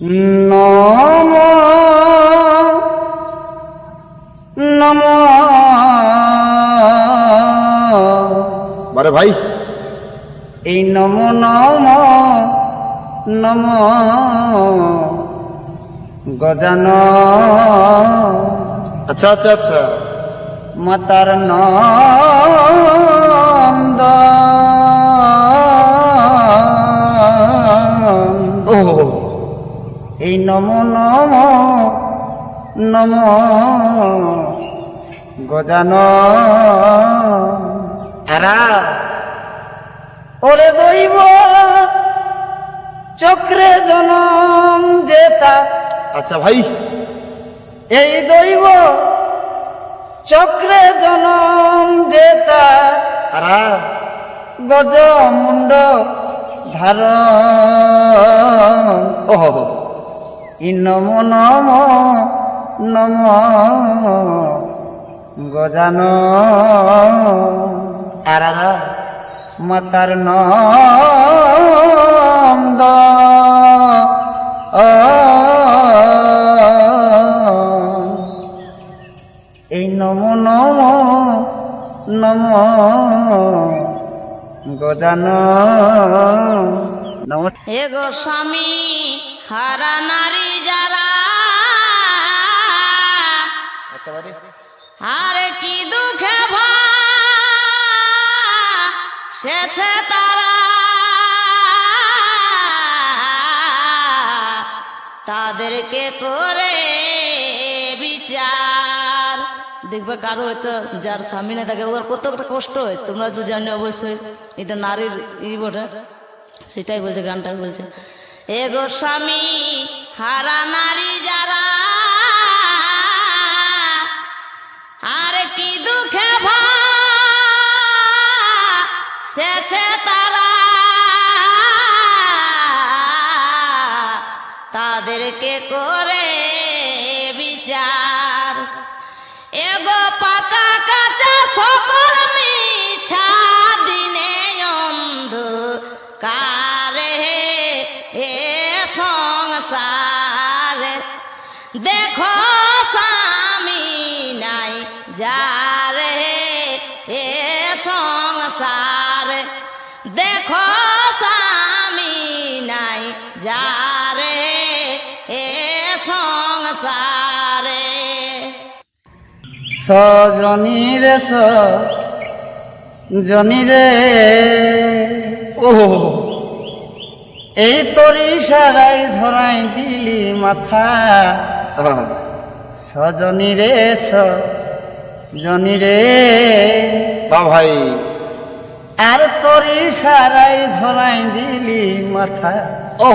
নম নম বারে ভাই এই নম নম নম। গজান আচ্ছা আচ্ছা আচ্ছা। মাতার নন্দ। ও এই নম নম নম গজান এরা ওরে দৈব চক্রে জনম জেতা। আচ্ছা ভাই। এই দৈব চক্রে জনম জেতা। এরা গজ মুন্ড ধার ও হো হো। ই নম নম নম গজান এরা মাতার নন্দ। এই নম নম নম গজান নম। এগো স্বামী হারা নারী যারা আচ্ছা আরে কি দুঃখে সেছে তারা তাদেরকে করে বিচার। দেখবে কারও হয়তো যার স্বামী না থাকে ওর কত একটা কষ্ট হয় তোমরা তো জানো অবশ্যই এটা নারীর ই বটে সেটাই বলছে গানটা বলছে। এগো স্বামী, হারা নারী যারা, আরে কি দুঃখে সেছে তারা। তাদেরকে করে বিচার। এগো পাকা কাঁচা সকল মিছা। এ সংসারে সজনী রে ও। এই তরি সারাই ধরাই দিলি মাথা। সজনী রে সজনী রে ভাই আর তরি সারাই ধরাই দিলি মাথা ও।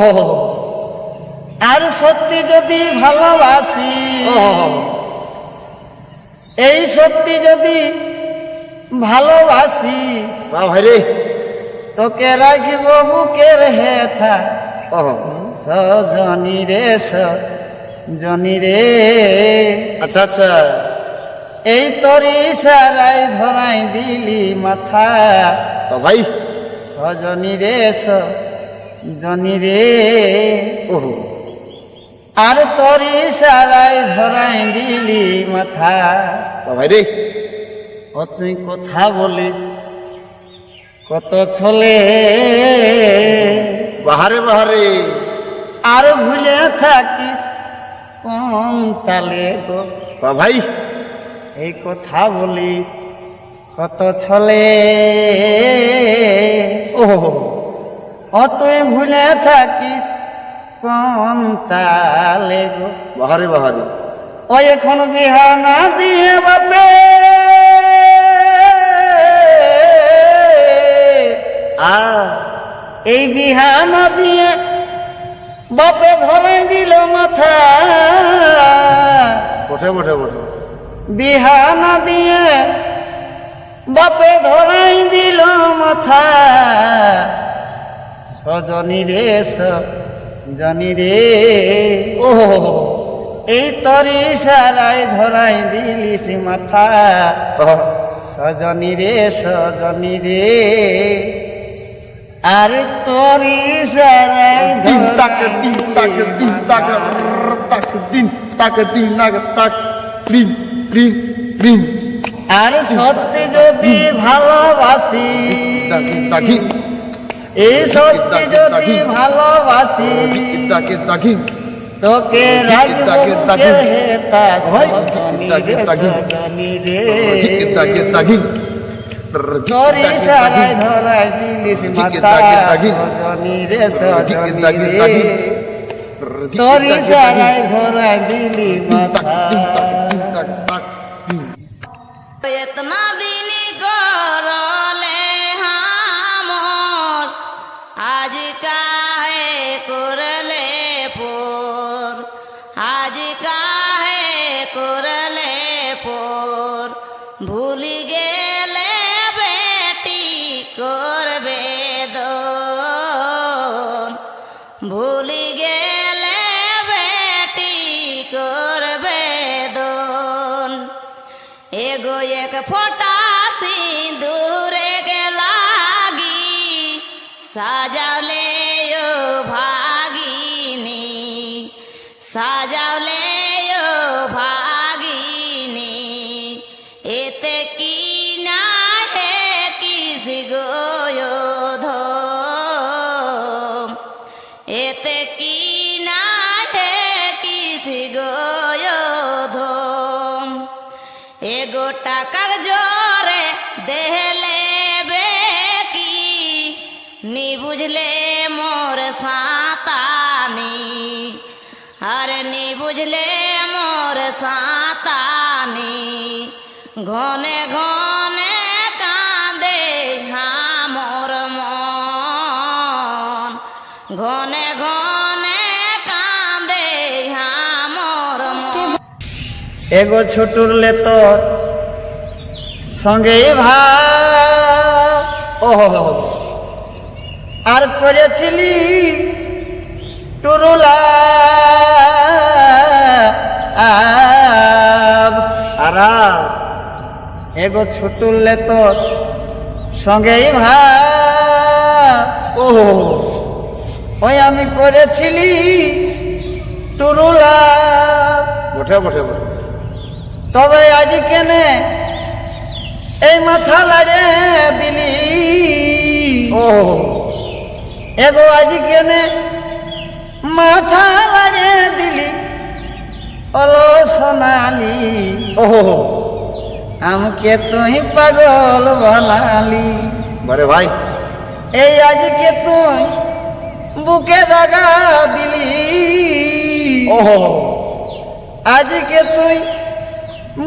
আর সত্যি যদি ভালোবাসি। এই সত্যি যদি ভালোবাসি বা রে। তোকে রাখিব বুকের হেথা। সজনী রে সজনী রে। আচ্ছা আচ্ছা। এই তরি সারাই ধরাই দিলি মাথা। ভাই। সজনী রে সজনী রে। ও হো। আর তরি সারাই ধরাই দিলি মাথা। ভাই রে। ও তুই কথা বলিস কত ছলে। বাহারে বাহারে। আর ভুলে থাকিস কোন তালে গো। ভাই এই কথা বলিস কত ছলে। ও তুই ভুলে থাকিস কোন তালে গো? বাহারে বাহারে। ও এখন বিহা না দিয়ে বাপে। আ এই বিহা না দিয়ে বাপে ধরাই দিল মাথা। বটে বটে বটে বিহা না দিয়ে বাপে ধরাই দিল মাথা। সজনী রে সজনী রে ও। এই তরি সারাই ধরাই দিলিস মাথা সজনী রে সজনী রে আর তরি সারাই ধরাই তাক দিন তাক দিন তাক তাক দিন তাক দিন নাগ তাক আর সত্যি যদি ভালোবাসি এই সত্যি যদি ভালোবাসি তাক তাকি তোকে তাকে, তাকে। তাকে, তাকে। তাক তাকি তোরি সারাই ধরাই দিলিস মাথা তাকে, তাকে। এগো এক ফোটা সিঁদুরে গে লাগি। সাজালে ও ভাগিনী এগো টাকা জোরে দেহলে কি? নি বুঝলে মোর সাঁতানি। আর নি বুঝলে মোর সাঁতানি। ঘনে ঘনে কাঁদে হামর মন। ঘনে ঘনে কাঁদে হামর মন। এগো ছুটুরলে তোর সঙ্গেই ভাব ও আর করেছিলি টুরুলা। এগো ছুটুরলে তোর সঙ্গেই ভাব ও ওই আমি করেছিলি টুরুলা। বঠে বঠে। তবে আজ কেনে এই মাথা লাগে দিলি। ও এগো আজি কেনে? মাথা লাগে দিলি। অলো সোনালি ও আমাকে তুই পাগল বানালি। বরে ভাই। এই আজকে তুই বুকে দাগা দিলি। ও আজকে তুই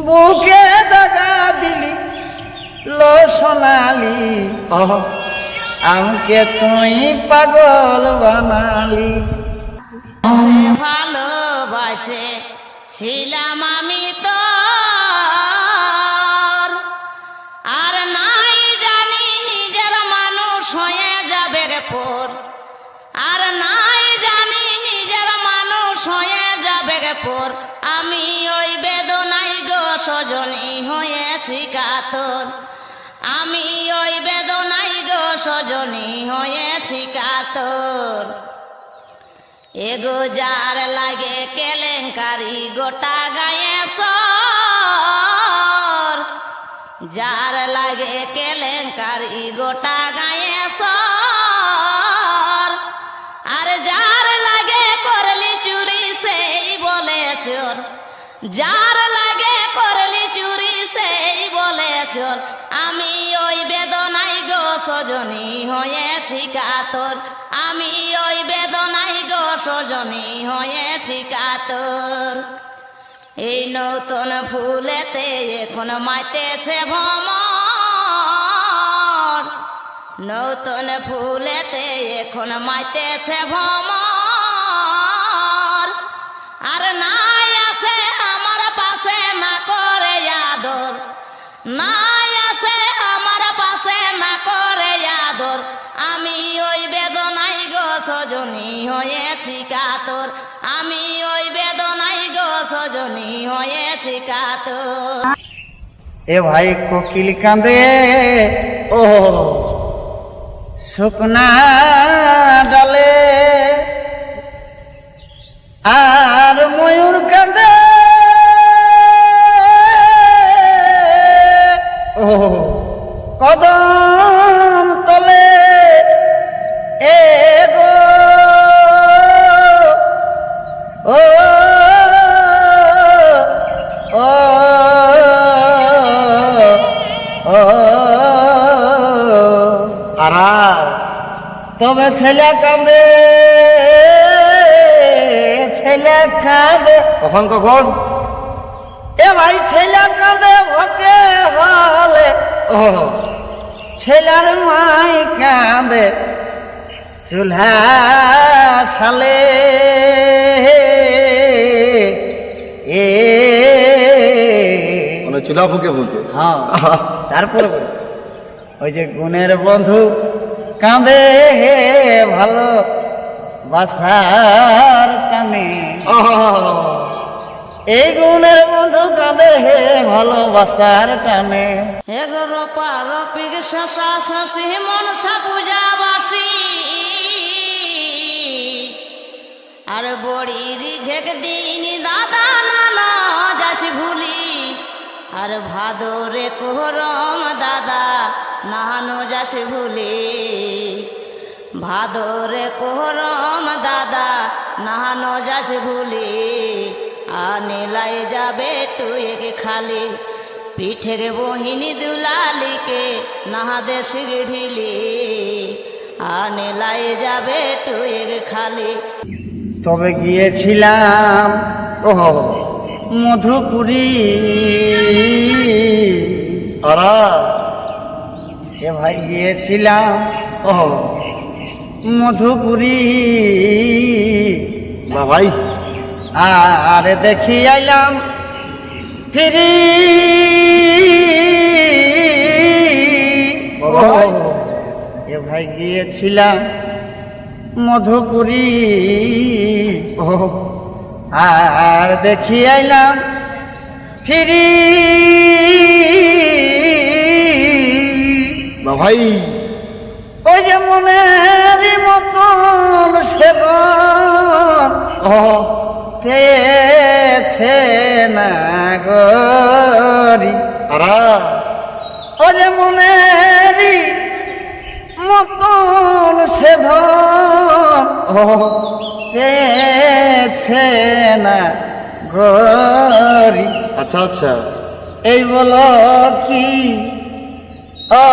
বুকে দাগা দিলি। লো সোনালি আমাকে তুই পাগল বানালি। ভালোবাসে ছিলাম আমি তো আর নাই জানি নিজের মানুষ হয়ে যাবে রে পর। আর নাই জানি নিজের মানুষ হয়ে যাবে রে আমি ওই বেদনাই গো সজনী হয়েছি কাতর। আমি ওই বেদনাই গো সজনী হয়েছি কাতর। এগো যার লাগে কেলেঙ্কারি গোটা গায়ে সর যার লাগে কেলেঙ্কারি গোটা গায়ে সর আর যার লাগে করলি চুরি, সেই বলে চোর। যার লাগে সজনী হয়েছি কাতর। আমি ওই বেদনাই গো সজনী হয়েছি কাতর। এই নতুন ফুলেতে এখন মাইতেছে ভ্রমর। নতুন ফুলেতে এখন মাইতেছে ভ্রমর। আর নাই আছে আমার পাশে, না করে আদর নাই সজনী হয়েছি কাতর। আমি ওই বেদনাই গো সজনী হয়েছি কাতর। এ ভাই কোকিল কাঁদে, ও শুকনা ডালে। আর ময়ূর কাঁদে, ও কদম ছেলে কাঁদে ছেলে কাঁদে। কখন কখন? এ ভাই ছেলে কাঁদে ভকে হলে ও। ছেলের মাই কাঁদে চুলা সালে। এ মানে চুলা ফুকে ফুকে। হ্যাঁ তারপরে ওই যে গুণের বন্ধু কাঁদে হে ভালো বাসার কানে। এই গুণের বন্ধু কাঁদে হে ভালোবাসার টানে এগারো পার পিগ শশা, শশী, মনসা পূজাবাসী আর বড়ি রিঝেক দিন দাদা নানা, যাসি ভুলি। আর ভাদরে কোহরম দাদা, নাহানো যাসি ভুলি। ভাদরে কোহরম দাদা, নাহানো যাসি ভুলি। আর নীলাই যাবে টুয়েকে খালি, পিঠের বহিনী দুলালিকে নাহাদে সিগড়িলি আর নীলাই যাবে টুয়েকে খালি। তবে গিয়েছিলাম ও মধুপুরী। এ ভাই গিয়েছিলাম। ও মধুপুরী। না ভাই। আর দেখি আইলাম ফিরি। ও এ ভাই গিয়েছিলাম মধুপুরী। ও আর দেখি আইলাম ফিরি। ভাই। ওই যে মনের মতন ও। পেয়েছে না গরি আরা। ও যে মনেরই মতন সেধন ও। পেয়েছে না গরি আচ্ছা আচ্ছা। এই বলো কি ও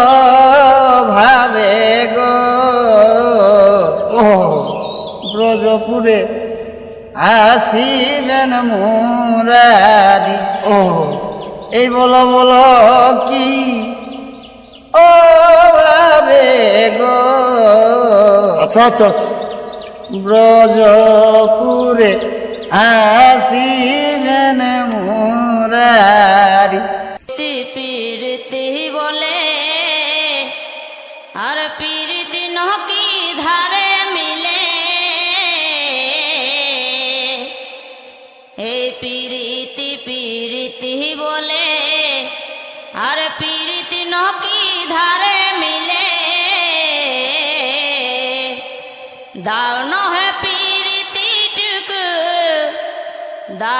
ভাবে গো? ও ব্রজপুরে আসিবেন মুরারি। ও এই বলো বলো কি ও ভাবে গো? আচ্ছা আচ্ছা আচ্ছা। ব্রজপুরে আসিবেন মুরারি। প্রীতি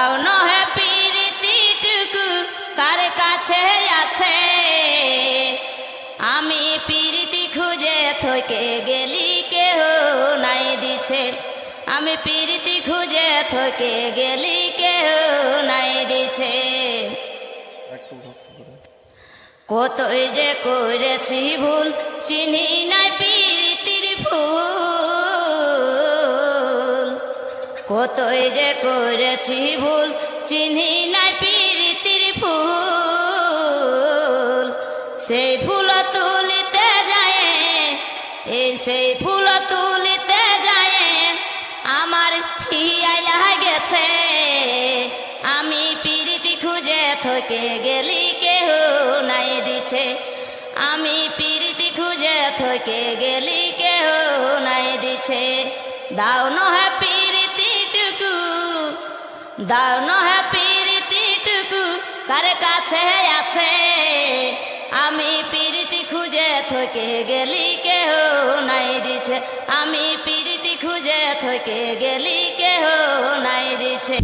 দাও নহে প্রীতিটুকু কার কাছে আছে? আমি প্রীতি খুঁজে থকে গেলি কেহ নাই দিছে। আমি প্রীতি খুঁজে থকে গেলি কেহ নাই দিছে। কতই যে করেছি ভুল চিনি নাই প্রীতির ফুল। কতই যে করেছি ভুল, চিনি নাই প্রীতির ফুল। সেই ফুল তুলিতে যায়, এই সেই ফুল তুলিতে যায় আমার হিয়াইয়া গেছে। আমি প্রীতি খুঁজে থকে গেলি কেহ নাই দিছে। আমি প্রীতি খুঁজে থকে গেলি কেহ নাই দিছে। দাও নহে প্রীতিটুকু দাও নহে প্রীতিটুকু কার কাছে আছে? আমি প্রীতি খুঁজে থকে গেলি কেহ নাই দিছে। আমি প্রীতি খুঁজে থকে গেলি কেহ নাই দিছে।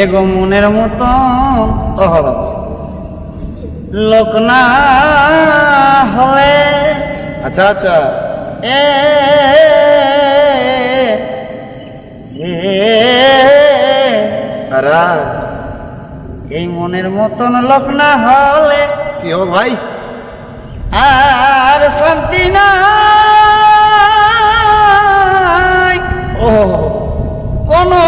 এগো মনের মতন ও লোক না হলে আচ্ছা আচ্ছা। এ তারা এই মনের মতন লোক না হলে কি হো ভাই? আর শান্তি না কোনো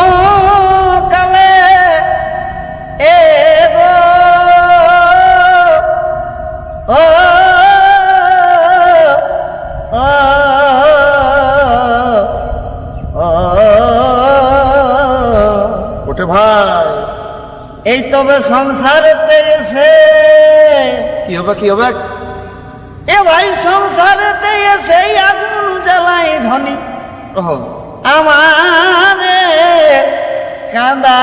তবে সংসারেতে এসে কি হবে কি হবে? এ ভাই সংসারেতে এসে আগুন জ্বালাই ধনী। আমারে কাঁদা।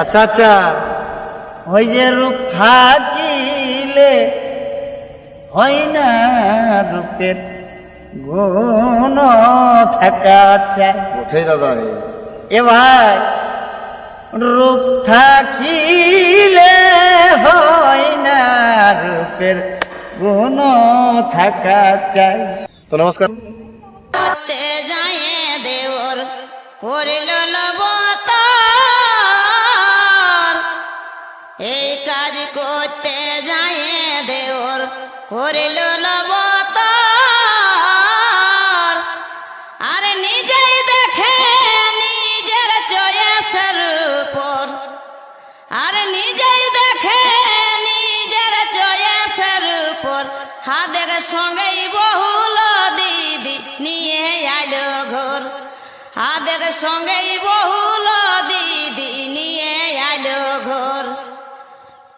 আচ্ছা আচ্ছা। ওই যে রূপ থাকিলে হয় না রূপের গুণ থাকা চাই। দাদা এ ভাই রূপ থাকিলে হয় না রূপের গুণ থাকা চাই। তো নমস্কার। যায় দেওর করিল এই কাজ করতে যায় দেওর করিল লবতার সঙ্গেই বহুল দিদি নিয়ে আইলো ঘর। হাতের সঙ্গেই বহুল দিদি নিয়ে আইলো ঘর।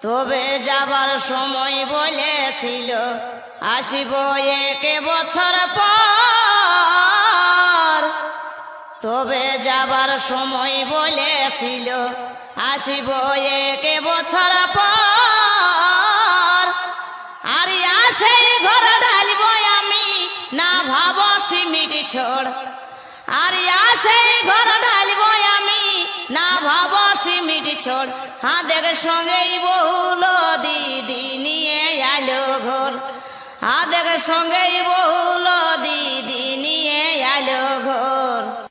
তবে যাবার সময় বলেছিল, আসিব এক বছর পর। তবে যাবার সময় বলেছিল, আসিব এক বছর পর। আর আসে ঘর ঢালিব আমি, না ভাব সিমিট ছোড় আর আসে ঘর ঢালিব আমি, না ভাব সিমিট ছোড় হাতের সঙ্গেই বহুল দিদি নিয়ে আলো ঘর। হাতের সঙ্গেই বহুল দিদি নিয়ে আলো ঘর।